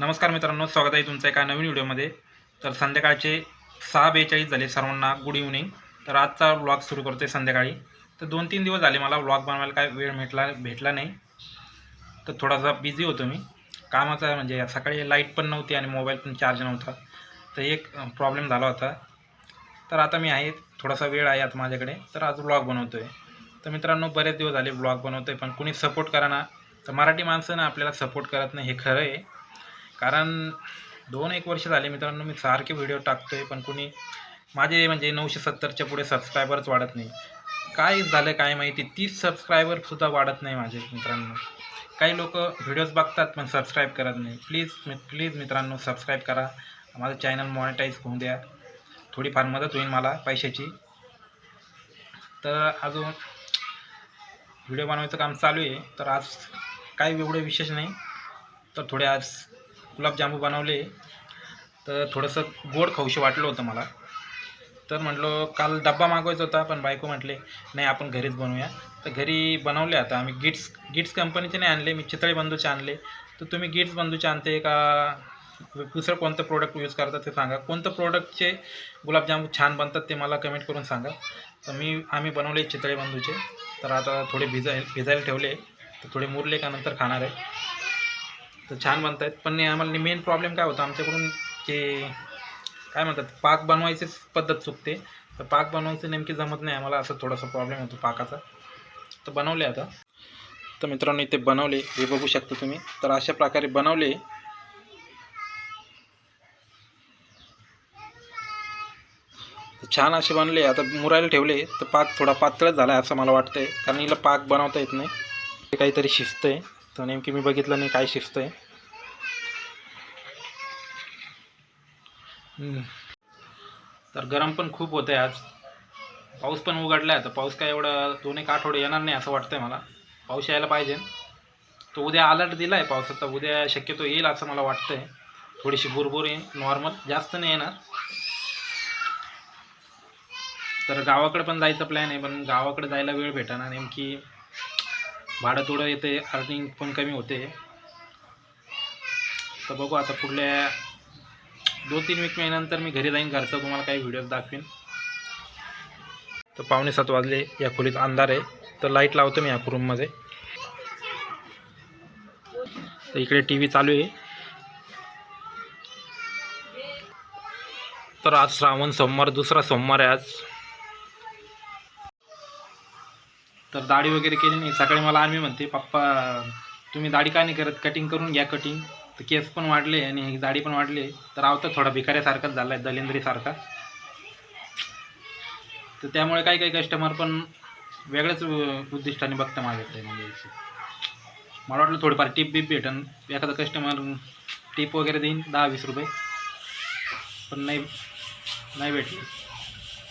नमस्कार मित्रांनो स्वागत आहे तुमचं एका नवीन व्हिडिओमध्ये. तर संध्याकाळचे सहा बेचाळीस झाले सर्वांना गुड इव्हनिंग तर आजचा व्लॉग सुरू करतो आहे संध्याकाळी. तर दोन तीन दिवस झाले मला व्लॉग बनवायला काय वेळ भेटला भेटला नाही. तर थोडासा बिझी होतो मी. कामाचा म्हणजे सकाळी लाइट पण नव्हती आणि मोबाईल पण चार्ज नव्हता. तर एक प्रॉब्लेम झाला होता. तर आता मी आहे थोडासा वेळ आहे आता माझ्याकडे. तर आज व्लॉग बनवतो आहे तर मित्रांनो बरेच दिवस झाले व्लॉग बनवतो आहे पण कुणी सपोर्ट करा ना. तर मराठी माणसं ना आपल्याला सपोर्ट करत नाही हे खरं आहे. कारण दोन एक वर्ष झाले मित्रांनो मी सारखे व्हिडिओ टाकतो आहे पण कुणी माझे म्हणजे नऊशे सत्तरच्या पुढे सबस्क्रायबर्स वाढत नाही. काय झालं काय माहिती? तीस सबस्क्रायबरसुद्धा वाढत नाही माझे मित्रांनो. काही लोक व्हिडिओज बघतात पण सबस्क्राईब करत नाही. प्लीज मी प्लीज मित्रांनो सबस्क्राईब करा. माझं चॅनल मॉनिटाईज होऊन द्या. थोडीफार मदत होईल मला पैशाची. तर अजून व्हिडिओ बनवायचं काम चालू आहे. तर आज काही एवढं विशेष नाही. तर थोडे आज गुलाबजामू बनवले. तर थोडंसं गोड खाऊशी वाटलं होतं मला. तर म्हटलं काल डब्बा मागवायचा होता पण बायको म्हटले नाही आपण घरीच बनवूया. तर घरी बनवले आता आम्ही. गिट्स गिट्स कंपनीचे नाही आणले मी चितळे बंधूचे आणले. तर तुम्ही गिट्स बंधूचे आणते का? दुसरं कोणतं प्रोडक्ट यूज करतात ते सांगा. कोणतं प्रोडक्टचे गुलाबजामू छान बनतात ते मला कमेंट करून सांगा. तर मी आम्ही बनवले चितळे बंधूचे. तर आता थोडे भिजाय भिजायला ठेवले. तर थोडे मुरले का नंतर खाणार आहे. तर छान बनत आहेत पण आम्हाला मेन प्रॉब्लेम काय होता? आमच्याकडून ते काय म्हणतात पाक बनवायचीच पद्धत चुकते. तर पाक बनवायचं नेमकी जमत नाही. आम्हाला असं थोडासा प्रॉब्लेम होतो पाकाचा. तर बनवले आता. तर मित्रांनो इथे बनवले. हे बघू शकता तुम्ही. तर अशा प्रकारे बनवले. तर छान असे बनले. आता मुरायला ठेवले. तर पाक थोडा पातळच झाला आहे असं मला वाटतंय. कारण हिला पाक बनवता येत नाही. ते काहीतरी शिस्त आहे तर नेमकी मी बघितलं नाही काय शिस्त आहे तर गरम पण खूप होतं आहे आज. पाऊस पण उघडला आहे तर पाऊस काय एवढा दोन एक आठवडे येणार नाही असं वाटतंय मला. पाऊस यायला पाहिजे. तो उद्या अलर्ट दिला आहे पावसाचा उद्या शक्यतो येईल असं मला वाटतंय. थोडीशी भुरभुर येईल नॉर्मल जास्त नाही येणार. तर गावाकडे पण जायचा प्लॅन आहे पण गावाकडे जायला वेळ भेटाना नेमकी भाडं थोडं येते अर्निंग पण कमी होते. तर बघू आता पुढल्या दोन तीन वीक महिन्यानंतर मी घरी जाईन घरचं तुम्हाला काही व्हिडिओज दाखवीन. तर पावणे सात वाजले या खोलीत अंधार आहे. तर लाइट लावतो मी या रूममध्ये तर इकडे टी व्ही चालू आहे. तर आज श्रावण सोमवार दुसरा सोमवार आहे आज. तर दाढी वगैरे केली नाही. सकाळी मला आम्ही म्हणते पप्पा तुम्ही दाढी का नाही करत? कटिंग करून घ्या कटिंग तर केस पण वाढले आणि दाढी पण वाढले. तर आवतं थोडा भिकाऱ्यासारखाच झाला आहे दलिंद्रीसारखा. तर त्यामुळे काही काही कस्टमर पण वेगळ्याच उ- उद्दिष्टाने बघतं माझ्याकडे म्हणजे मला वाटलं थोडीफार टिप बीप भेटन. एखादा कस्टमर टिप वगैरे देईन दहा वीस रुपये. पण नाही नाही भेटली.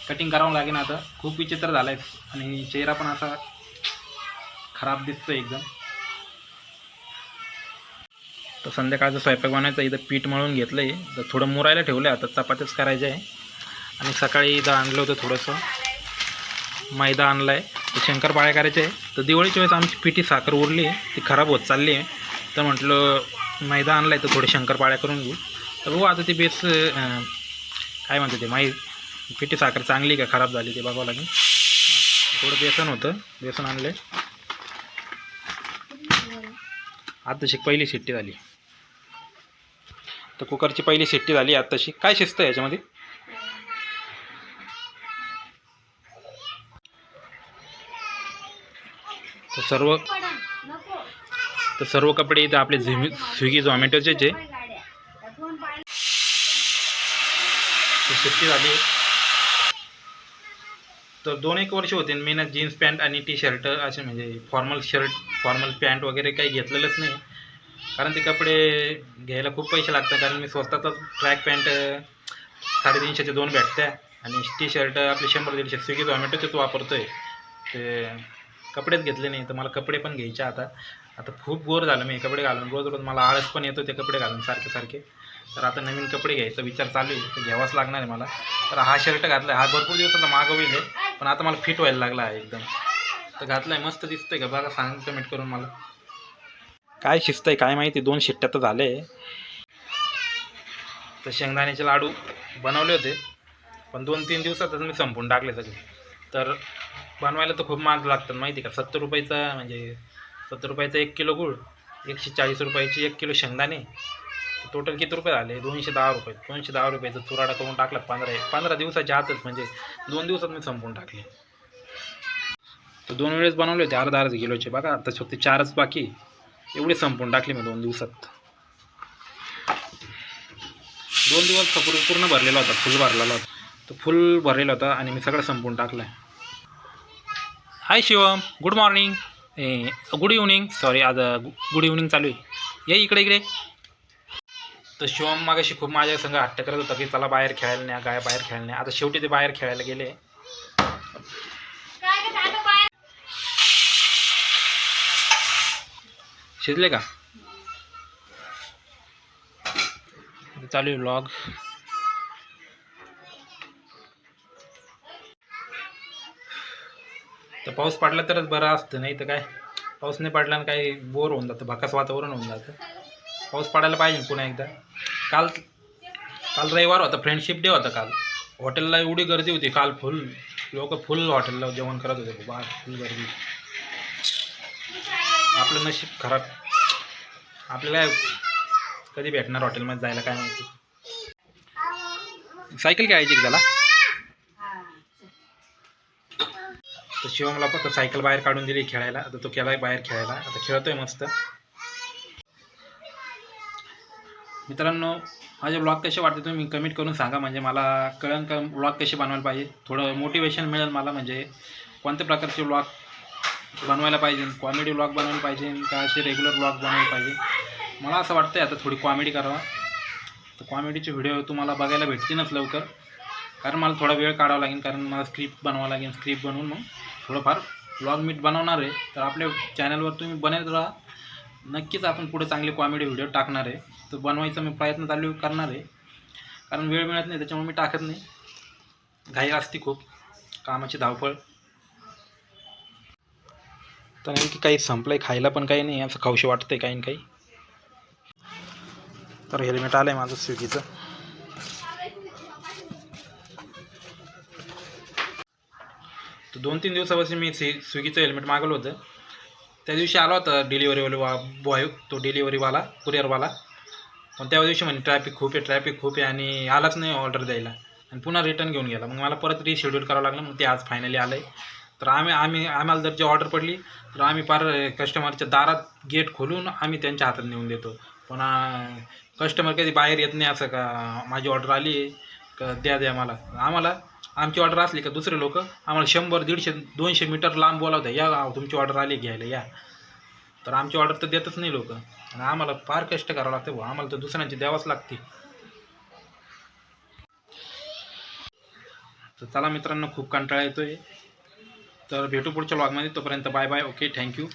कटिंग करावं लागेल आता. खूप विचित्र झाला आहे आणि चेहरा पण असा खराब दिसतो एकदम. तर संध्याकाळचं स्वयंपाक बनवायचं. इथं पीठ मळून घेतलं आहे तर थोडं मुरायला ठेवलं आहे आता चपातीच करायचं आहे. आणि सकाळी इथं आणलं होतं थोडंसं. मैदा आणला आहे शंकरपाळ्या करायचे आहे. तर दिवाळीच्या वेळेस आमची पिठी साखर उरली आहे. ती खराब होत चालली आहे. तर म्हटलं मैदा आणला आहे तर थोडे शंकरपाळ्या करून घेऊ. तर बघू आता ती बेस काय म्हणते ते माई पिठी साखर चांगली का? खराब झाली ते बघावं लागेल. थोडं बेसन होतं. बेसन आणलं आत्ताशी पहिली शिट्टी झाली. तर कुकरची पहिली शिट्टी झाली आत्ताशी काय शिस्त आहे याच्यामध्ये? तर सर्व तर सर्व कपडे इथं आपले झिमी स्विगी झोमॅटोचेच आहे. शिट्टी झाली. तर दोन एक वर्ष होते. मी ना जीन्स पॅन्ट आणि टी शर्ट असे म्हणजे फॉर्मल शर्ट फॉर्मल पॅन्ट वगैरे काही घेतलेलंच नाही. कारण ते कपडे घ्यायला खूप पैसे लागतात. कारण मी स्वस्तातच ट्रॅक पॅन्ट साडेतीनशेचे दोन भेटत्या. आणि टी शर्ट आपले शंभर दीडशे स्विगी झोमॅटोचेच वापरतो आहे ते कपडेच घेतले नाही. तर मला कपडे पण घ्यायचे आता. आता खूप गोर झालं मी कपडे घालून. रोज रोज मला आळस पण येतो ते कपडे घालून सारखे सारखे. तर आता नवीन कपडे घ्यायचा विचार चालू आहे तर घ्यावाच लागणार आहे मला. तर हा शर्ट घातला हा भरपूर दिवसाचा मागवलेला आहे पण आता मला फिट व्हायला लागला आहे एकदम. तर घातला आहे मस्त दिसतंय का? बघा सांग कमेंट करून मला. काय शिस्त आहे काय माहिती? दोन शिट्ट्या तर झाले. तर शेंगदाण्याचे लाडू बनवले होते पण दोन तीन दिवसातच मी संपून टाकले सगळे. तर बनवायला तर खूप महाग लागतात माहिती का? सत्तर रुपयाचा म्हणजे सत्तर रुपयाचा एक किलो गूळ एकशे चाळीस रुपयाची एक किलो शेंगदाणे टोटल किती रुपये झाले? दोनशे दहा रुपये. दोनशे दहा रुपयाचा चुराडा करून टाकला पंधरा पंधरा दिवसाच्या आतच म्हणजे दोन दिवसात मी संपून टाकले. तर दोन वेळेस बनवले होते अर्धा अर्ध किलोचे. बघा आता फक्त चारच बाकी एवढे संपून टाकले मी दोन दिवसात. दोन दिवस कपूर पूर्ण पूर्ण भरलेला होता फुल भरलेला होता. तो फुल भरलेला होता आणि मी सगळं संपून टाकलं. हाय शिवम गुड मॉर्निंग ए गुड इव्हनिंग सॉरी आज गुड इव्हनिंग चालू आहे. ये इकडे इकडे तर शिवम मागाशी खूप माझ्या संघ हट्ट करत होता की चला बाहेर खेळायला नाही काय बाहेर खेळायला नाही आता शेवटी ते बाहेर खेळायला गेले. शिजले का? चालू आहे व्लॉग तर पाऊस पडला तरच बरं असतं नाही तर काय? पाऊस नाही पडला ना काही बोर होऊन जातं भकास वातावरण होऊन जातं. पाऊस पडायला पाहिजे पुन्हा एकदा. काल काल रविवार होता फ्रेंडशिप डे होता काल. हॉटेलला एवढी गर्दी होती काल फुल लोक फुल हॉटेलला जेवण करत होते बा फुल गर्दी. आपलं नशीब खराब. आपल्याला कधी भेटणार हॉटेलमध्ये जायला काय माहिती. सायकल घ्यायची त्याला? तर शिवमला फक्त सायकल बाहेर काढून दिली खेळायला. आता तो केला बाहेर खेळायला. आता खेळतोय मस्त. मित्रांनो माझे ब्लॉग कसे वाटते तुम्ही कमेंट करून सांगा. म्हणजे मला कळण का ब्लॉग कसे बनवायला पाहिजे? थोडं मोटिवेशन मिळेल मला म्हणजे. कोणत्या प्रकारचे ब्लॉग बनवायला पाहिजे? कॉमेडी ब्लॉग बनवायला पाहिजे का असे रेग्युलर ब्लॉग बनवायला पाहिजे? मला असं वाटतं आता थोडी कॉमेडी करावा. तर कॉमेडीचे व्हिडिओ तुम्हाला बघायला भेटतीलच लवकर. कारण मला थोडा वेळ काढावा लागेल कारण मला स्क्रिप्ट बनवावं लागेल स्क्रिप्ट बनवून मग थोडंफार ब्लॉग मीट बनवणार आहे. तर आपल्या चॅनलवर तुम्ही बनत राहा. नक्कीच आपण पुढे चांगले कॉमेडी व्हिडिओ टाकणार आहे. तर बनवायचा मी प्रयत्न चालू करणार आहे. कारण वेळ मिळत नाही त्याच्यामुळे मी टाकत नाही. घाई असते खूप. कामाची धावपळ. तर नेमकी काही संपलं आहे खायला पण काही नाही असं खाऊशी वाटतंय काही काही. तर हेल्मेट आलं आहे माझं स्विगीचं. तर दोन तीन दिवसापासून मी सी स्विगीचं हेल्मेट मागवलं होतं. त्या दिवशी आला होता डिलिव्हरीवाले वा बॉय तो डिलिव्हरीवाला कुरिअरवाला पण त्या दिवशी म्हणे ट्रॅफिक खूप आहे ट्रॅफिक खूप आहे आणि आलाच नाही ऑर्डर द्यायला. आणि पुन्हा रिटर्न घेऊन गेला. मग मला परत रिशेड्यूल करावं लागलं मग ते आज फायनली आलं आहे तर आम्ही आम्ही आम्हाला जर जी ऑर्डर पडली तर आम्ही पार कस्टमरच्या दारात गेट खोलून आम्ही त्यांच्या हातात नेऊन देतो. पण कस्टमर कधी बाहेर येत नाही असं का माझी ऑर्डर आली का द्या द्या मला. आम्हाला आमची ऑर्डर असली का दुसरे लोक? आम्हाला शंभर दीडशे दोनशे मीटर लांब बोलावतात या तुमची ऑर्डर आली घ्यायला या. तर आमची ऑर्डर तर देतच नाही लोक. आणि आम्हाला फार कष्ट करावं लागतं भाऊ. आम्हाला तर दुसऱ्यांची द्यावंच लागते. तर चला मित्रांनो खूप कंटाळा येतोय. तर भेटू पुढच्या ब्लॉगमध्ये तोपर्यंत बाय बाय ओके थँक्यू